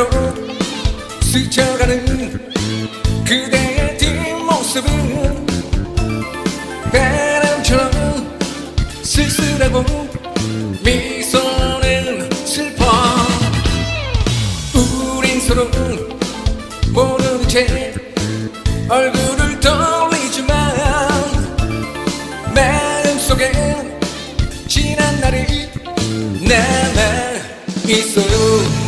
앞으로 스쳐가는 그대의 뒷모습은 바람처럼 쓸쓸하고 미소는 슬퍼. 우린 서로 모르는 채 얼굴을 떠올리지만 마음속에 지난 날이 남아 있어요